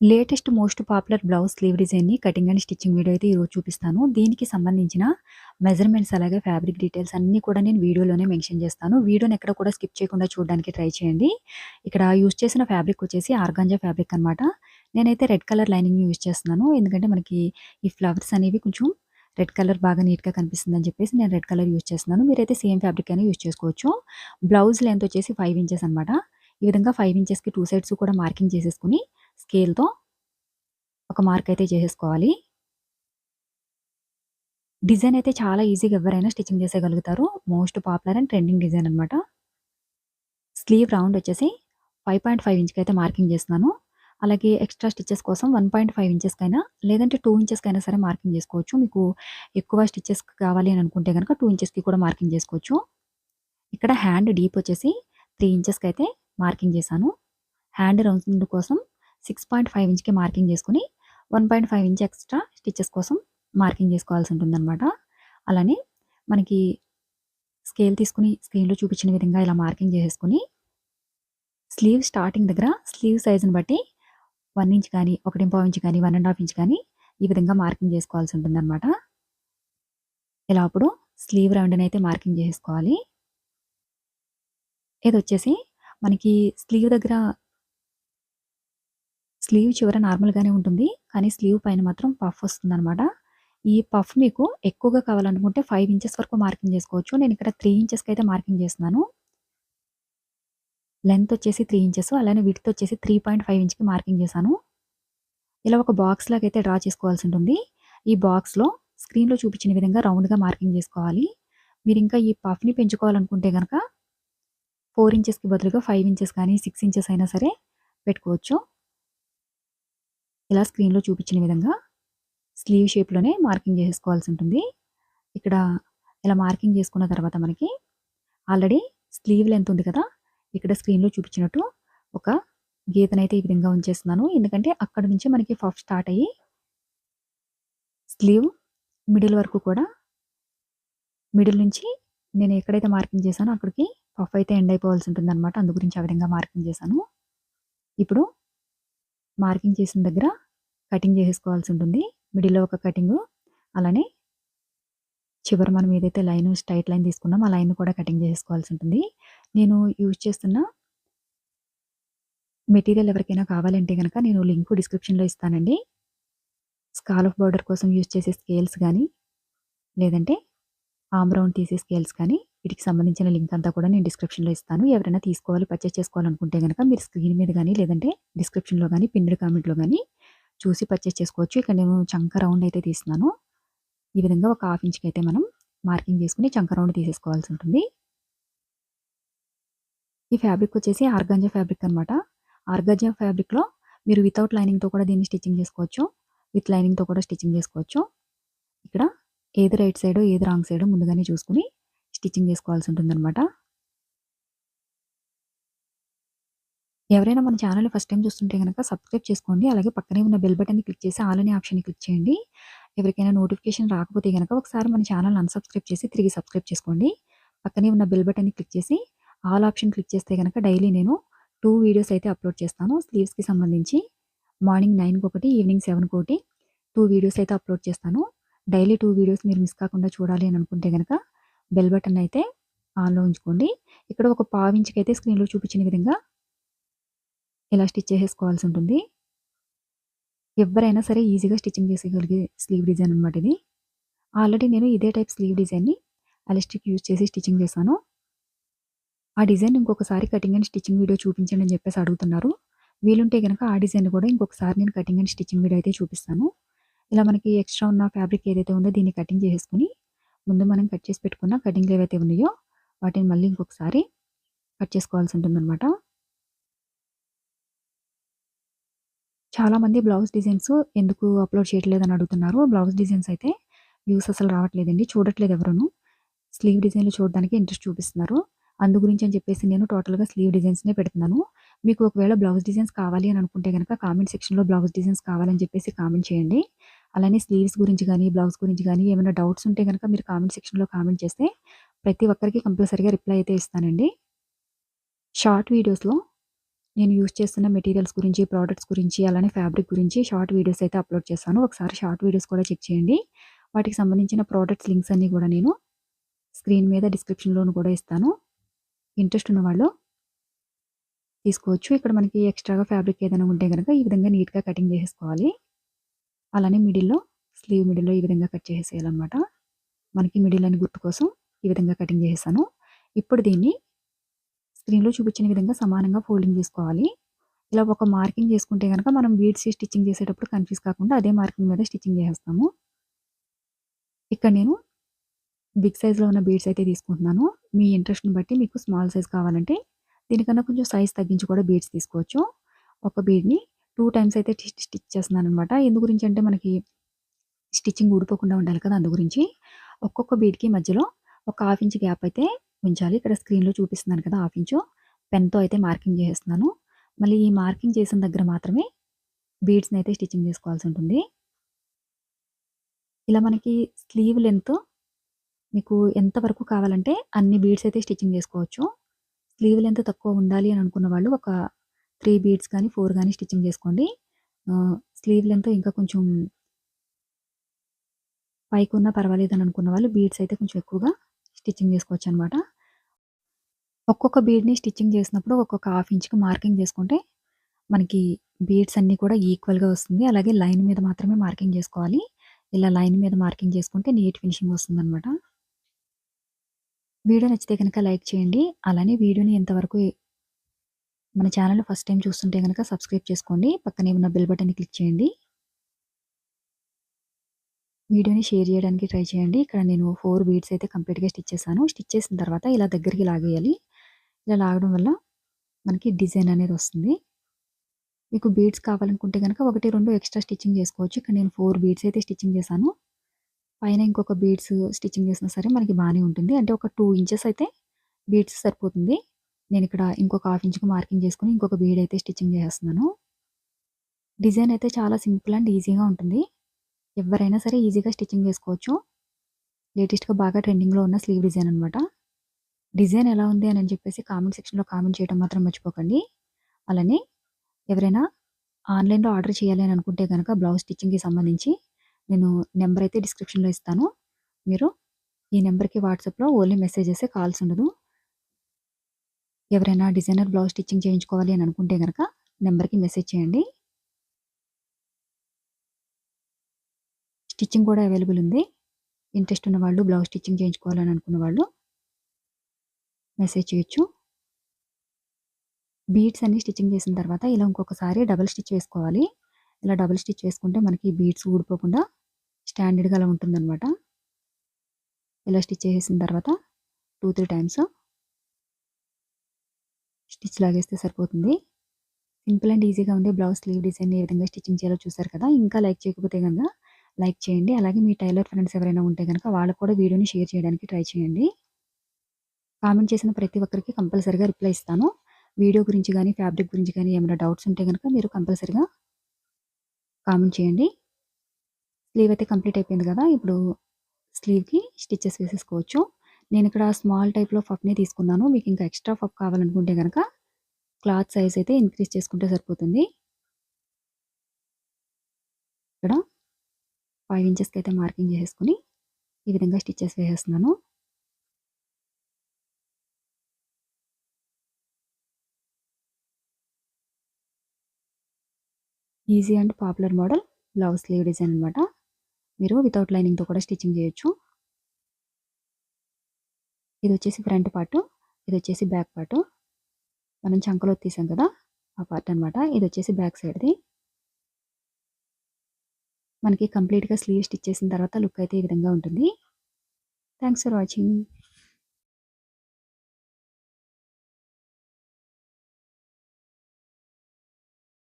Latest most popular blouse sleeve డిజైన్‌ని cutting and stitching video అయితే ఈరోజు చూపిస్తాను. దీనికి సంబంధించిన మెజర్‌మెంట్స్ అలాగే ఫ్యాబ్రిక్ డీటెయిల్స్ అన్నీ కూడా నేను వీడియోలోనే మెన్షన్ చేస్తాను. వీడియోని ఎక్కడ కూడా స్కిప్ చేయకుండా చూడడానికి ట్రై చేయండి. ఇక్కడ యూజ్ చేసిన ఫ్యాబ్రిక్ వచ్చేసి ఆర్గాంజా ఫ్యాబ్రిక్ అనమాట. నేనైతే రెడ్ కలర్ లైనింగ్ యూజ్ చేస్తున్నాను. ఎందుకంటే మనకి ఈ ఫ్లవర్స్ అనేవి కొంచెం రెడ్ కలర్ బాగా నీట్‌గా కనిపిస్తుందని చెప్పేసి నేను రెడ్ కలర్ యూజ్ చేస్తున్నాను. మీరైతే సేమ్ ఫ్యాబ్రిక్ అయినా యూజ్ చేసుకోవచ్చు. బ్లౌజ్ లెంత్ వచ్చేసి ఫైవ్ ఇంచెస్ అనమాట. ఈ విధంగా ఫైవ్ ఇంచెస్‌కి టూ సైడ్స్ కూడా మార్కింగ్ చేసేసుకుని స్కేల్‌తో ఒక మార్క్ అయితే చేసేసుకోవాలి. డిజైన్ అయితే చాలా ఈజీగా ఎవరైనా stitching చేసేయగలుగుతారు. Most popular and trending design అనమాట. స్లీవ్ రౌండ్ వచ్చేసి 5.5 ఇంచ్‌కి అయితే మార్కింగ్ చేస్తున్నాను. అలాగే ఎక్స్ట్రా స్టిచ్చెస్ కోసం 1.5 ఇంచెస్‌కైనా లేదంటే టూ ఇంచెస్‌కైనా సరే మార్కింగ్ చేసుకోవచ్చు. మీకు ఎక్కువ స్టిచ్చెస్ కావాలి అని అనుకుంటే కనుక టూ ఇంచెస్‌కి కూడా మార్కింగ్ చేసుకోవచ్చు. ఇక్కడ హ్యాండ్ డీప్ వచ్చేసి త్రీ ఇంచెస్‌కి అయితే మార్కింగ్ చేశాను. హ్యాండ్ రౌండ్ కోసం 6.5 ఇంచ్‌కి మార్కింగ్ చేసుకొని 1.5 ఇంచ్ ఎక్స్ట్రా స్టిచ్చెస్ కోసం మార్కింగ్ చేసుకోవాల్సి ఉంటుందన్నమాట. అలానే మనకి స్కేల్ తీసుకొని స్క్రీన్‌లో చూపించిన విధంగా ఇలా మార్కింగ్ చేసేసుకుని స్లీవ్ స్టార్టింగ్ దగ్గర స్లీవ్ సైజుని బట్టి వన్ ఇంచ్ కానీ, 1.5 ఇంచ్ కానీ, వన్ అండ్ హాఫ్ ఇంచ్ కానీ ఈ విధంగా మార్కింగ్ చేసుకోవాల్సి ఉంటుందన్నమాట. ఇలా అప్పుడు స్లీవ్ రౌండ్‌ని అయితే మార్కింగ్ చేసేసుకోవాలి. ఏదొచ్చేసి మనకి స్లీవ్ దగ్గర స్లీవ్ చివర నార్మల్‌గానే ఉంటుంది. కానీ స్లీవ్ పైన మాత్రం పఫ్ వస్తుందన్నమాట ఈ పఫ్ మీకు ఎక్కువగా కావాలనుకుంటే ఫైవ్ ఇంచెస్ వరకు మార్కింగ్ చేసుకోవచ్చు. నేను ఇక్కడ త్రీ ఇంచెస్‌కి అయితే మార్కింగ్ చేస్తున్నాను. లెంత్ వచ్చేసి త్రీ ఇంచెస్ అలానే విడ్త్ వచ్చేసి 3.5 ఇంచ్‌కి మార్కింగ్ చేశాను. ఇలా ఒక బాక్స్ లాగా అయితే డ్రా చేసుకోవాల్సి ఉంటుంది. ఈ బాక్స్‌లో స్క్రీన్‌లో చూపించిన విధంగా రౌండ్‌గా మార్కింగ్ చేసుకోవాలి. మీరు ఇంకా ఈ పఫ్‌ని పెంచుకోవాలనుకుంటే కనుక ఫోర్ ఇంచెస్‌కి బదులుగా ఫైవ్ ఇంచెస్ కానీ, సిక్స్ ఇంచెస్ అయినా సరే పెట్టుకోవచ్చు. ఇలా స్క్రీన్‌లో చూపించిన విధంగా స్లీవ్ షేప్‌లోనే మార్కింగ్ చేసేసుకోవాల్సి ఉంటుంది. ఇక్కడ ఇలా మార్కింగ్ చేసుకున్న తర్వాత మనకి ఆల్రెడీ స్లీవ్ లెంత్ ఉంది కదా! ఇక్కడ స్క్రీన్‌లో చూపించినట్టు ఒక గీతనైతే ఈ విధంగా ఉంచేస్తున్నాను. ఎందుకంటే అక్కడ నుంచి మనకి పఫ్ స్టార్ట్ అయ్యి స్లీవ్ మిడిల్ వరకు కూడా మిడిల్ నుంచి నేను ఎక్కడైతే మార్కింగ్ చేశానో అక్కడికి పఫ్ అయితే ఎండ్ అయిపోవాల్సి ఉంటుంది అనమాట అందు గురించి ఆ విధంగా మార్కింగ్ చేశాను. ఇప్పుడు మార్కింగ్ చేసిన దగ్గర కటింగ్ చేసేసుకోవాల్సి ఉంటుంది. మిడిల్‌లో ఒక కటింగు అలానే చివరి మనం ఏదైతే లైన్ స్ట్రైట్ లైన్ తీసుకున్నామో ఆ లైన్ కూడా కటింగ్ చేసేసుకోవాల్సి ఉంటుంది. నేను యూజ్ చేస్తున్న మెటీరియల్ ఎవరికైనా కావాలంటే కనుక నేను లింక్ డిస్క్రిప్షన్‌లో ఇస్తానండి. స్కాలప్ బార్డర్ కోసం యూజ్ చేసే స్కేల్స్ కానీ లేదంటే ఆమ్ రౌండ్ తీసే స్కేల్స్ కానీ వీటికి సంబంధించిన లింక్ అంతా కూడా నేను డిస్క్రిప్షన్‌లో ఇస్తాను. ఎవరైనా తీసుకోవాలి, పర్చేస్ చేసుకోవాలనుకుంటే కనుక మీరు స్క్రీన్ మీద కానీ లేదంటే డిస్క్రిప్షన్‌లో కానీ పిన్‌డ్ కామెంట్‌లో కానీ చూసి పర్చేజ్ చేసుకోవచ్చు. ఇక్కడ నేను చంక రౌండ్ అయితే తీస్తున్నాను. ఈ విధంగా ఒక హాఫ్ ఇంచ్‌కి అయితే మనం మార్కింగ్ చేసుకుని చంక రౌండ్ తీసేసుకోవాల్సి ఉంటుంది. ఈ ఫ్యాబ్రిక్ వచ్చేసి ఆర్గాంజా ఫ్యాబ్రిక్ అనమాట. ఆర్గాంజా ఫ్యాబ్రిక్‌లో మీరు వితౌట్ లైనింగ్‌తో కూడా దీన్ని స్టిచ్చింగ్ చేసుకోవచ్చు. విత్ లైనింగ్‌తో కూడా స్టిచ్చింగ్ చేసుకోవచ్చు. ఇక్కడ ఏది రైట్ సైడ్ ఏది రాంగ్ సైడో ముందుగానే చూసుకుని స్టిచ్చింగ్ చేసుకోవాల్సి ఉంటుందన్నమాట. ఎవరైనా మన ఛానల్‌ని ఫస్ట్ టైం చూస్తుంటే కనుక సబ్స్క్రైబ్ చేసుకోండి. అలాగే పక్కనే ఉన్న బెల్ బటన్‌ని క్లిక్ చేసి ఆల్ అనే ఆప్షన్‌ని క్లిక్ చేయండి. ఎవరికైనా నోటిఫికేషన్ రాకపోతే కనుక ఒకసారి మన ఛానల్ అన్‌సబ్స్క్రైబ్ చేసి తిరిగి సబ్స్క్రైబ్ చేసుకోండి. పక్కనే ఉన్న బెల్ బటన్‌ని క్లిక్ చేసి ఆల్ ఆప్షన్ క్లిక్ చేస్తే కనుక డైలీ నేను టూ వీడియోస్ అయితే అప్లోడ్ చేస్తాను. స్లీవ్స్‌కి సంబంధించి మార్నింగ్ నైన్కి ఒకటి, ఈవినింగ్ సెవెన్కి ఒకటి టూ వీడియోస్ అయితే అప్లోడ్ చేస్తాను. డైలీ టూ వీడియోస్ మీరు మిస్ కాకుండా చూడాలి అని అనుకుంటే కనుక బెల్ బటన్ అయితే ఆన్‌లో ఉంచుకోండి. ఇక్కడ ఒక పావు అయితే స్క్రీన్‌లో చూపించిన విధంగా ఇలా స్టిచ్ చేసేసుకోవాల్సి ఉంటుంది. ఎవరైనా సరే ఈజీగా స్టిచ్చింగ్ చేసేయగలిగే స్లీవ్ డిజైన్ అనమాట ఇది. ఆల్రెడీ నేను ఇదే టైప్ స్లీవ్ డిజైన్‌ని అలిస్టిక్ యూజ్ చేసి స్టిచ్చింగ్ చేశాను. ఆ డిజైన్ ఇంకొకసారి కటింగ్ అండ్ స్టిచ్చింగ్ వీడియో చూపించండి అని చెప్పేసి అడుగుతున్నారు. వీలుంటే కనుక ఆ డిజైన్ కూడా ఇంకొకసారి నేను కటింగ్ అండ్ స్టిచ్చింగ్ వీడియో అయితే చూపిస్తాను. ఇలా మనకి ఎక్స్ట్రా ఉన్న ఫ్యాబ్రిక్ ఏదైతే ఉందో దీన్ని కటింగ్ చేసేసుకుని ముందు మనం కట్ చేసి పెట్టుకున్న కటింగ్‌లు ఏవైతే ఉన్నాయో వాటిని మళ్ళీ ఇంకొకసారి కట్ చేసుకోవాల్సి ఉంటుందన్నమాట. చాలామంది బ్లౌజ్ డిజైన్స్ ఎందుకు అప్లోడ్ చేయట్లేదని అడుగుతున్నారు. బ్లౌజ్ డిజైన్స్ అయితే వ్యూస్ అసలు రావట్లేదండి. చూడట్లేదు ఎవరును. స్లీవ్ డిజైన్‌లు చూడడానికి ఇంట్రెస్ట్ చూపిస్తున్నారు. అందు గురించి అని చెప్పేసి నేను టోటల్‌గా స్లీవ్ డిజైన్స్‌నే పెడుతున్నాను. మీకు ఒకవేళ బ్లౌజ్ డిజైన్స్ కావాలి అని అనుకుంటే గనక కామెంట్ సెక్షన్‌లో బ్లౌజ్ డిజైన్స్ కావాలని చెప్పేసి కామెంట్ చేయండి. అలానే స్లీవ్స్ గురించి కానీ బ్లౌజ్ గురించి కానీ ఏమైనా డౌట్స్ ఉంటే కనుక మీరు కామెంట్ సెక్షన్‌లో కామెంట్ చేస్తే ప్రతి ఒక్కరికి కంపల్సరీగా రిప్లై అయితే ఇస్తానండి. షార్ట్ వీడియోస్‌లో నేను యూజ్ చేస్తున్న మెటీరియల్స్ గురించి, ప్రోడక్ట్స్ గురించి, అలానే ఫ్యాబ్రిక్ గురించి షార్ట్ వీడియోస్ అయితే అప్‌లోడ్ చేస్తాను ఒకసారి షార్ట్ వీడియోస్ కూడా చెక్ చేయండి. వాటికి సంబంధించిన ప్రోడక్ట్స్ లింక్స్ అన్నీ కూడా నేను స్క్రీన్ మీద డిస్క్రిప్షన్‌లోను కూడా ఇస్తాను. ఇంట్రెస్ట్ ఉన్నవాళ్ళు తీసుకోవచ్చు. ఇక్కడ మనకి ఎక్స్‌ట్రాగా ఫ్యాబ్రిక్ ఏదైనా ఉంటే కనుక ఈ విధంగా నీట్‌గా కటింగ్ చేసేసుకోవాలి. అలానే మిడిల్‌లో స్లీవ్ మిడిల్‌లో ఈ విధంగా కట్ చేసేయాలన్నమాట. మనకి మిడిల్ అని గుర్తు కోసం ఈ విధంగా కటింగ్ చేసేసాను. ఇప్పుడు దీన్ని స్క్రీన్‌లో చూపించిన విధంగా సమానంగా ఫోల్డింగ్ చేసుకోవాలి. ఇలా ఒక మార్కింగ్ చేసుకుంటే కనుక మనం బీడ్స్ స్టిచ్చింగ్ చేసేటప్పుడు కన్‌ఫ్యూజ్ కాకుండా అదే మార్కింగ్ మీద స్టిచ్చింగ్ చేసేస్తాము. ఇక్కడ నేను బిగ్ సైజ్‌లో ఉన్న బీడ్స్ అయితే తీసుకుంటున్నాను. మీ ఇంట్రెస్ట్‌ని బట్టి మీకు స్మాల్ సైజ్ కావాలంటే దీనికన్నా కొంచెం సైజ్ తగ్గించి కూడా బీడ్స్ తీసుకోవచ్చు. ఒక బీడ్‌ని టూ టైమ్స్ అయితే స్టిచ్ చేస్తున్నాను అనమాట ఎందు గురించి అంటే మనకి స్టిచ్చింగ్ ఊడిపోకుండా ఉండాలి కదా! అందు గురించి. ఒక్కొక్క బీడ్‌కి మధ్యలో ఒక హాఫ్ ఇంచ్ గ్యాప్ అయితే ఉంచాలి. ఇక్కడ స్క్రీన్‌లో చూపిస్తున్నాను కదా! హాఫ్ ఇంచు పెన్‌తో అయితే మార్కింగ్ చేసేస్తున్నాను. మళ్ళీ ఈ మార్కింగ్ చేసిన దగ్గర మాత్రమే బీడ్స్‌ని అయితే స్టిచ్చింగ్ చేసుకోవాల్సి ఉంటుంది. ఇలా మనకి స్లీవ్ లెంత్ మీకు ఎంతవరకు కావాలంటే అన్ని బీడ్స్ అయితే స్టిచ్చింగ్ చేసుకోవచ్చు. స్లీవ్ లెంత్ తక్కువ ఉండాలి అని అనుకున్న వాళ్ళు ఒక త్రీ బీడ్స్ కానీ, ఫోర్ కానీ స్టిచ్చింగ్ చేసుకోండి. స్లీవ్ లెంత్ ఇంకా కొంచెం పైకి ఉన్న పర్వాలేదు అని అనుకున్న వాళ్ళు బీడ్స్ అయితే కొంచెం ఎక్కువగా స్టిచ్చింగ్ చేసుకోవచ్చు అనమాట ఒక్కొక్క బీడ్‌ని స్టిచ్చింగ్ చేసినప్పుడు ఒక్కొక్క హాఫ్ ఇంచ్‌కి మార్కింగ్ చేసుకుంటే మనకి బీడ్స్ అన్నీ కూడా ఈక్వల్‌గా వస్తుంది. అలాగే లైన్ మీద మాత్రమే మార్కింగ్ చేసుకోవాలి. ఇలా లైన్ మీద మార్కింగ్ చేసుకుంటే నీట్ ఫినిషింగ్ వస్తుంది అనమాట వీడియో నచ్చితే కనుక లైక్ చేయండి. అలానే వీడియోని ఎంతవరకు మన ఛానల్ ఫస్ట్ టైం చూస్తుంటే కనుక సబ్స్క్రైబ్ చేసుకోండి. పక్కనే ఉన్న బెల్ బటన్‌ని క్లిక్ చేయండి. వీడియోని షేర్ చేయడానికి ట్రై చేయండి. ఇక్కడ నేను ఫోర్ బీడ్స్ అయితే కంప్లీట్‌గా స్టిచ్ చేశాను. స్టిచ్ చేసిన తర్వాత ఇలా దగ్గరికి లాగేయాలి. ఇలా లాగడం వల్ల మనకి డిజైన్ అనేది వస్తుంది. మీకు బీడ్స్ కావాలనుకుంటే కనుక ఒకటి రెండు ఎక్స్‌ట్రా స్టిచ్చింగ్ చేసుకోవచ్చు. ఇక్కడ నేను ఫోర్ బీడ్స్ అయితే స్టిచ్చింగ్ చేశాను. పైన ఇంకొక బీడ్స్ స్టిచ్చింగ్ చేసినా సరే మనకి బాగానే ఉంటుంది. అంటే ఒక టూ ఇంచెస్ అయితే బీడ్స్ సరిపోతుంది. నేను ఇక్కడ ఇంకొక హాఫ్ ఇంచ్‌కి మార్కింగ్ చేసుకుని ఇంకొక బీడ్ అయితే స్టిచ్చింగ్ చేసేస్తున్నాను. డిజైన్ అయితే చాలా సింపుల్ అండ్ ఈజీగా ఉంటుంది. ఎవరైనా సరే ఈజీగా స్టిచ్చింగ్ చేసుకోవచ్చు. లేటెస్ట్‌గా బాగా ట్రెండింగ్‌లో ఉన్న స్లీవ్ డిజైన్ అనమాట. డిజైన్ ఎలా ఉంది అని చెప్పేసి కామెంట్ సెక్షన్‌లో కామెంట్ చేయడం మాత్రం మర్చిపోకండి. అలానే ఎవరైనా ఆన్‌లైన్‌లో ఆర్డర్ చేయాలి అని అనుకుంటే కనుక బ్లౌజ్ స్టిచ్చింగ్‌కి సంబంధించి నేను నెంబర్ అయితే డిస్క్రిప్షన్‌లో ఇస్తాను. మీరు ఈ నెంబర్కి వాట్సాప్‌లో ఓన్లీ మెసేజెసే కాల్స్ ఉండదు. ఎవరైనా డిజైనర్ బ్లౌజ్ స్టిచ్చింగ్ చేయించుకోవాలి అని అనుకుంటే కనుక నెంబర్కి మెసేజ్ చేయండి. స్టిచ్చింగ్ కూడా అవైలబుల్ ఉంది. ఇంట్రెస్ట్ ఉన్న వాళ్ళు బ్లౌజ్ స్టిచ్చింగ్ చేయించుకోవాలని అనుకున్న వాళ్ళు మెసేజ్ చేయొచ్చు. బీడ్స్ అన్ని స్టిచ్చింగ్ చేసిన తర్వాత ఇలా ఇంకొకసారి డబుల్ స్టిచ్ వేసుకోవాలి. ఇలా డబుల్ స్టిచ్ వేసుకుంటే మనకి బీడ్స్ ఊడిపోకుండా స్టాండర్డ్‌గా అలా ఉంటుందన్నమాట ఇలా స్టిచ్ చేసిన తర్వాత 2, 3 టైమ్స్ స్టిచ్ లాగేస్తే సరిపోతుంది. సింపుల్ అండ్ ఈజీగా ఉండే బ్లౌజ్ స్లీవ్ డిజైన్ ఏ విధంగా స్టిచ్చింగ్ చేయాలో చూసారు కదా! ఇంకా లైక్ చేయకపోతే కనుక లైక్ చేయండి. అలాగే మీ టైలర్ ఫ్రెండ్స్ ఎవరైనా ఉంటే కనుక వాళ్ళకి కూడా వీడియోని షేర్ చేయడానికి ట్రై చేయండి. కామెంట్ చేసిన ప్రతి ఒక్కరికి కంపల్సరీగా రిప్లై ఇస్తాను. వీడియో గురించి కానీ ఫ్యాబ్రిక్ గురించి కానీ ఏమైనా డౌట్స్ ఉంటే కనుక మీరు కంపల్సరీగా కామెంట్ చేయండి. స్లీవ్ అయితే కంప్లీట్ అయిపోయింది కదా! ఇప్పుడు స్లీవ్‌కి స్టిచ్చెస్ వేసేసుకోవచ్చు. నేను ఇక్కడ స్మాల్ టైప్‌లో పఫ్‌ని తీసుకున్నాను. మీకు ఇంకా ఎక్స్‌ట్రా పఫ్ కావాలనుకుంటే కనుక క్లాత్ సైజ్ అయితే ఇంక్రీజ్ చేసుకుంటే సరిపోతుంది. ఇక్కడ ఫైవ్ ఇంచెస్‌కి అయితే మార్కింగ్ చేసేసుకుని ఈ విధంగా స్టిచ్చెస్ వేసేస్తున్నాను. Easy and popular model blouse sleeve design అనమాట. మీరు వితౌట్ లైనింగ్‌తో కూడా స్టిచ్చింగ్ చేయొచ్చు. ఇది వచ్చేసి ఫ్రంట్ పార్టు. ఇదొచ్చేసి బ్యాక్ పార్టు. మనం చంకలో తీసాం కదా! ఆ పార్ట్ అనమాట. ఇదొచ్చేసి బ్యాక్ సైడ్‌ది. మనకి కంప్లీట్‌గా స్లీవ్ స్టిచ్ చేసిన తర్వాత లుక్ అయితే ఈ విధంగా ఉంటుంది. Thanks for watching.